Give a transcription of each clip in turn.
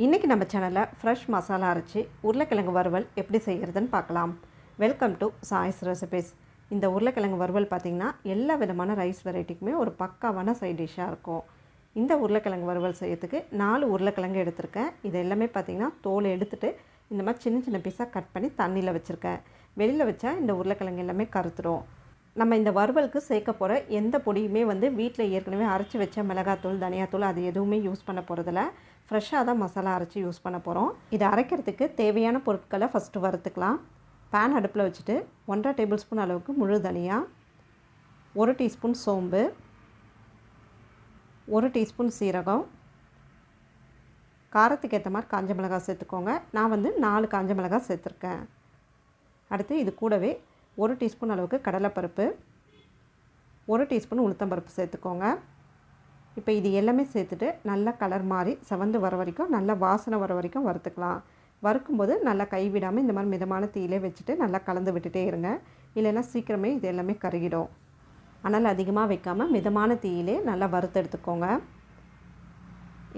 இன்றைக்கி நம்ம சேனலில் ஃப்ரெஷ் மசாலா அரைச்சி உருளைக்கிழங்கு வறுவல் எப்படி செய்கிறதுன்னு பார்க்கலாம். வெல்கம் டு சாய்ஸ் ரெசிபிஸ் இந்த உருளைக்கிழங்கு வறுவல் பார்த்திங்கன்னா எல்லா விதமான ரைஸ் வெரைட்டிக்குமே ஒரு பக்காவான சைட் டிஷ்ஷாக இருக்கும். இந்த உருளைக்கிழங்கு வறுவல் செய்யறதுக்கு நாலு உருளைக்கிழங்கு எடுத்திருக்கேன். இது எல்லாமே பார்த்திங்கன்னா தோல் எடுத்துகிட்டு இந்த மாதிரி சின்ன சின்ன பீஸாக கட் பண்ணி தண்ணியில் வச்சுருக்கேன். வெளியில் வச்சா இந்த உருளைக்கிழங்கு எல்லாமே கருத்துடும் நம்ம இந்த வறுவலுக்கு சேர்க்க போகிற எந்த பொடியுமே வந்து வீட்டில் ஏற்கனவே அரைச்சி வச்ச மிளகாத்தூள் தனியாத்தூள் அது எதுவுமே யூஸ் பண்ண போகிறதில்ல ஃப்ரெஷ்ஷாக தான் மசாலா அரைச்சி யூஸ் பண்ண போகிறோம் இதை அரைக்கிறதுக்கு தேவையான பொருட்களை ஃபஸ்ட்டு வறுத்துக்கலாம். பேன் அடுப்பில் வச்சுட்டு ஒன்றரை டேபிள் ஸ்பூன் அளவுக்கு முழு தனியா ஒரு டீஸ்பூன் சோம்பு ஒரு டீஸ்பூன் சீரகம் காரத்துக்கு ஏற்ற மாதிரி காஞ்ச மிளகாய் சேர்த்துக்கோங்க. நான் வந்து நாலு காஞ்ச மிளகாய் சேர்த்துருக்கேன். அடுத்து இது கூடவே ஒரு டீஸ்பூன் அளவுக்கு கடலைப்பருப்பு ஒரு டீஸ்பூன் உளுத்தம்பருப்பு சேர்த்துக்கோங்க. இப்போ இது எல்லாமே சேர்த்துட்டு நல்லா கலர் மாறி செவந்து வர வரைக்கும் நல்லா வாசனை வர வரைக்கும் வறுத்துக்கலாம். வறுக்கும்போது நல்லா கைவிடாமல் இந்த மாதிரி மிதமான தீயிலே வச்சுட்டு நல்லா கலந்து விட்டுட்டே இருங்க. இல்லைன்னா சீக்கிரமே இது எல்லாமே கருகிடும். ஆனால் அதிகமாக வைக்காமல் மிதமான தீயிலே நல்லா வறுத்து எடுத்துக்கோங்க.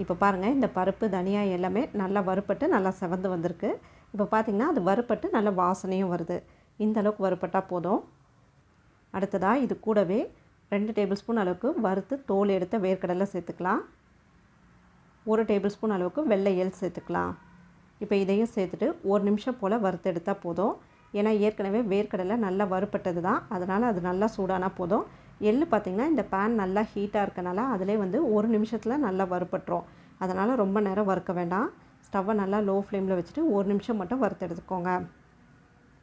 இப்போ பாருங்கள் இந்த பருப்பு தனியா எல்லாமே நல்லா வறுப்பட்டு நல்லா செவந்து வந்திருக்கு. இப்போ பார்த்திங்கன்னா அது வறுப்பட்டு நல்லா வாசனையும் வருது. இந்த அளவுக்கு வறுப்பட்டால் போதும். அடுத்ததாக இது கூடவே ரெண்டு டேபிள் ஸ்பூன் அளவுக்கு வறுத்து தோல் எடுத்த வேர்க்கடலை சேர்த்துக்கலாம். ஒரு டேபிள் ஸ்பூன் அளவுக்கு வெள்ளை எள் சேர்த்துக்கலாம். இப்போ இதையும் சேர்த்துட்டு ஒரு நிமிஷம் போல் வறுத்து எடுத்தால் போதும். ஏன்னா ஏற்கனவே வேர்க்கடலை நல்லா வறுப்பட்டது தான். அதனால் அது நல்லா சூடானா போதும். எள் பார்த்திங்கன்னா இந்த பேன் நல்லா ஹீட்டாக இருக்கனால அதிலே வந்து ஒரு நிமிஷத்தில் நல்லா வறுப்பட்டுரும் அதனால் ரொம்ப நேரம் வறுக்க வேண்டாம். ஸ்டவ்வை நல்லா லோ ஃப்ளேமில் வச்சுட்டு ஒரு நிமிஷம் மட்டும் வறுத்து எடுத்துக்கோங்க.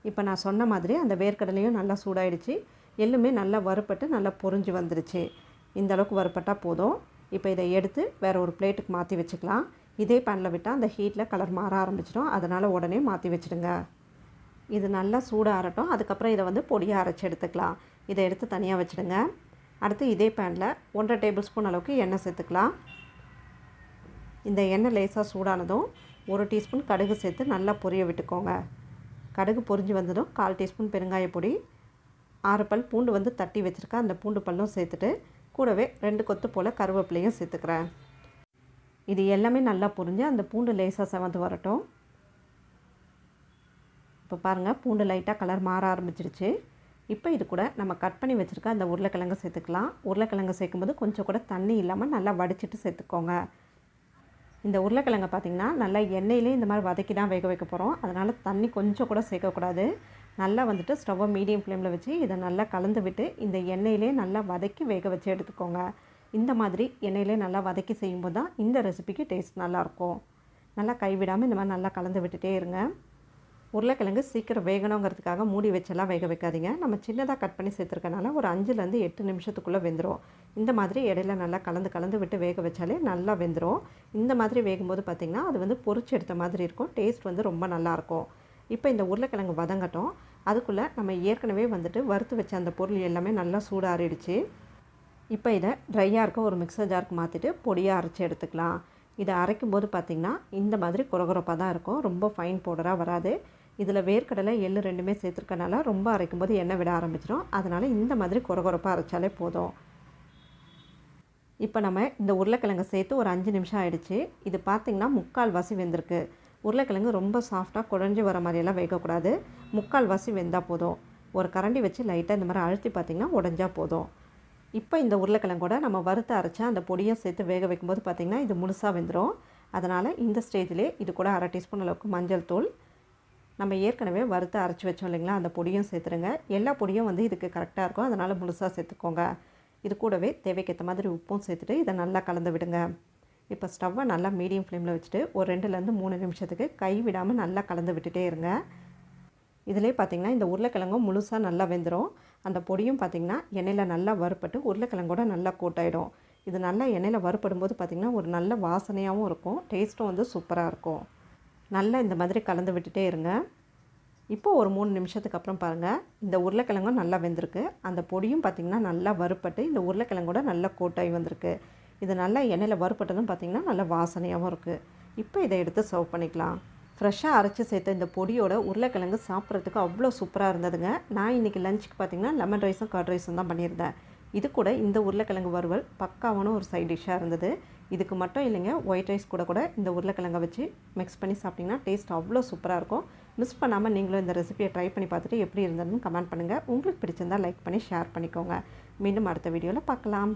இப்போ நான் சொன்ன மாதிரி அந்த வேர்க்கடலையும் நல்லா சூடாயிடுச்சு. எள்ளுமே நல்லா வறுப்பட்டு நல்லா பொறிஞ்சு வந்துருச்சு. இந்த அளவுக்கு வறுப்பட்டால் போதும். இப்போ இதை எடுத்து வேறு ஒரு பிளேட்டுக்கு மாற்றி வச்சுக்கலாம். இதே பேனில் விட்டால் அந்த ஹீட்டில் கலர் மாற ஆரம்பிச்சிடும். அதனால் உடனே மாற்றி வச்சுடுங்க. இது நல்லா சூடாக ஆறட்டும். அதுக்கப்புறம் இதை வந்து பொடியாக அரைச்சி எடுத்துக்கலாம். இதை எடுத்து தனியாக வச்சுடுங்க. அடுத்து இதே பேனில் ஒன்றரை டேபிள் ஸ்பூன் அளவுக்கு எண்ணெய் சேர்த்துக்கலாம். இந்த எண்ணெய் லேசாக சூடானதும் ஒரு டீஸ்பூன் கடுகு சேர்த்து நல்லா பொரிய விட்டுக்கோங்க. கடுகு பொரிஞ்சு வந்ததும் கால் டீஸ்பூன் பெருங்காய பொடி ஆறு பல் பூண்டு வந்து தட்டி வச்சுருக்கேன். அந்த பூண்டு பல்லும் சேர்த்துட்டு கூடவே ரெண்டு கொத்து போல் கருவேப்பிலையும் சேர்த்துக்கிறேன். இது எல்லாமே நல்லா பொரிஞ்சு அந்த பூண்டு லேசாக செவந்து வரட்டும். இப்போ பாருங்கள் பூண்டு லைட்டாக கலர் மாற ஆரம்பிச்சிருச்சு. இப்போ இது கூட நம்ம கட் பண்ணி வச்சுருக்க அந்த உருளைக்கிழங்கு சேர்த்துக்கலாம். உருளைக்கிழங்கு சேர்க்கும்போது கொஞ்சம் கூட தண்ணி இல்லாமல் நல்லா வடிச்சிட்டு சேர்த்துக்கோங்க. இந்த உருளைக்கிழங்கை பார்த்திங்கன்னா நல்லா எண்ணெயிலே இந்த மாதிரி வதக்கி தான் வேக வைக்க போகிறோம் அதனால் தண்ணி கொஞ்சம் கூட சேர்க்கக்கூடாது. நல்லா வந்துட்டு ஸ்டவ்வை மீடியம் ஃப்ளேமில் வச்சு இதை நல்லா கலந்து விட்டு இந்த எண்ணெயிலே நல்லா வதக்கி வேக வச்சு எடுத்துக்கோங்க. இந்த மாதிரி எண்ணெயிலே நல்லா வதக்கி செய்யும்போது தான் இந்த ரெசிபிக்கு டேஸ்ட் நல்லாயிருக்கும் நல்லா கைவிடாமல் இந்த மாதிரி நல்லா கலந்து விட்டுட்டே இருங்க. உருளைக்கிழங்கு சீக்கிரம் வேகணுங்கிறதுக்காக மூடி வச்செல்லாம் வேக வைக்காதீங்க. நம்ம சின்னதாக கட் பண்ணி சேர்த்துருக்கனால ஒரு அஞ்சுலேருந்து எட்டு நிமிஷத்துக்குள்ளே வெந்துடும் இந்த மாதிரி இடையில நல்லா கலந்து கலந்து விட்டு வேக வச்சாலே நல்லா வெந்துடும் இந்த மாதிரி வேகும்போது பார்த்திங்கன்னா அது வந்து பொறிச்சு எடுத்த மாதிரி இருக்கும். டேஸ்ட் வந்து ரொம்ப நல்லாயிருக்கும் இப்போ இந்த உருளைக்கிழங்கு வதங்கட்டும். அதுக்குள்ளே நம்ம ஏற்கனவே வந்துட்டு வறுத்து வச்ச அந்த பொருள் எல்லாமே நல்லா சூடாறிடுச்சு. இப்போ இதை ட்ரையாக இருக்க ஒரு மிக்சர் ஜாருக்கு மாற்றிட்டு பொடியாக அரைச்சி எடுத்துக்கலாம். இதை அரைக்கும் போது பார்த்திங்கன்னா இந்த மாதிரி குறகுறப்பாக தான் இருக்கும். ரொம்ப ஃபைன் பவுடராக வராது. இதில் வேர்க்கடலை எள்ளு ரெண்டுமே சேர்த்துருக்கனால ரொம்ப அரைக்கும் போது எண்ணெய் விட ஆரம்பிச்சிடும். அதனால் இந்த மாதிரி குறகுறப்பாக அரைச்சாலே போதும். இப்போ நம்ம இந்த உருளைக்கிழங்கு சேர்த்து ஒரு அஞ்சு நிமிஷம் ஆயிடுச்சு. இது பார்த்திங்கன்னா முக்கால் வாசி வெந்திருக்கு. உருளைக்கிழங்கு ரொம்ப சாஃப்டாக குழஞ்சி வர மாதிரியெல்லாம் வேகக்கூடாது. முக்கால் வாசி வெந்தால் போதும். ஒரு கரண்டி வச்சு லைட்டாக இந்த மாதிரி அழுத்தி பார்த்திங்கன்னா உடஞ்சா போதும். இப்போ இந்த உருளைக்கிழங்கோட நம்ம வறுத்து அரைச்சா அந்த பொடியும் சேர்த்து வேக வைக்கும்போது பார்த்திங்கன்னா இது முழுசாக வெந்துடும் அதனால் இந்த ஸ்டேஜ்லேயே இது கூட அரை டீஸ்பூன் அளவுக்கு மஞ்சள் தூள் நம்ம ஏற்கனவே வறுத்து அரைச்சி வச்சோம் இல்லைங்களா? அந்த பொடியும் சேர்த்துருங்க. எல்லா பொடியும் வந்து இதுக்கு கரெக்டாக இருக்கும். அதனால் முழுசாக சேர்த்துக்கோங்க. இது கூடவே தேவைக்கேற்ற மாதிரி உப்பும் சேர்த்துட்டு இதை நல்லா கலந்து விடுங்க. இப்போ ஸ்டவ்வை நல்லா மீடியம் ஃப்ளேமில் வச்சுட்டு ஒரு ரெண்டுலேருந்து மூணு நிமிஷத்துக்கு கை விடாமல் நல்லா கலந்து விட்டுட்டே இருங்க. இதிலே பார்த்திங்கன்னா இந்த உருளைக்கிழங்கும் முழுசாக நல்லா வெந்துடும் அந்த பொடியும் பார்த்திங்கன்னா எண்ணெயில் நல்லா வறுப்பட்டு உருளைக்கிழங்கோட நல்லா கூட்டாயிடும். இது நல்லா எண்ணெயில் வறுப்படும் போது பார்த்திங்கன்னா ஒரு நல்ல வாசனையாகவும் இருக்கும். டேஸ்ட்டும் வந்து சூப்பராக இருக்கும். நல்லா இந்த மாதிரி கலந்து விட்டுட்டே இருங்க. இப்போது ஒரு மூணு நிமிஷத்துக்கு அப்புறம் பாருங்கள் இந்த உருளைக்கிழங்கும் நல்லா வெந்திருக்கு. அந்த பொடியும் பார்த்திங்கன்னா நல்லா வறுப்பட்டு இந்த உருளைக்கிழங்கோட நல்லா கோட்டாகி வந்திருக்கு. இது நல்லா எண்ணெயில் வறுப்பட்டதும் பார்த்திங்கன்னா நல்லா வாசனையாகவும் இருக்குது இப்போ இதை எடுத்து சர்வ் பண்ணிக்கலாம். ஃப்ரெஷ்ஷாக அரைச்சி சேர்த்த இந்த பொடியோட உருளைக்கிழங்கு சாப்பிட்றதுக்கு அவ்வளோ சூப்பராக இருந்ததுங்க. நான் இன்றைக்கி லஞ்சுக்கு பார்த்திங்கன்னா லெமன் ரைஸும் கர்ட் ரைஸும் தான் பண்ணியிருந்தேன். இது கூட இந்த உருளைக்கிழங்கு வறுவல் பக்காவான ஒரு சைட் டிஷ்ஷாக இருந்தது. இதுக்கு மட்டும் இல்லைங்க ஒயிட் ரைஸ் கூட கூட இந்த உருளைக்கிழங்கை வச்சு மிக்ஸ் பண்ணி சாப்பிட்டிங்கன்னா டேஸ்ட் அவ்வளோ சூப்பராக இருக்கும். மிஸ் பண்ணாமல் நீங்களும் இந்த ரெசிபியை ட்ரை பண்ணி பார்த்துட்டு எப்படி இருந்ததுன்னு கமெண்ட் பண்ணுங்கள் உங்களுக்கு பிடிச்சிருந்தால் லைக் பண்ணி ஷேர் பண்ணிக்கோங்க. மீண்டும் அடுத்த வீடியோவில் பார்க்கலாம்.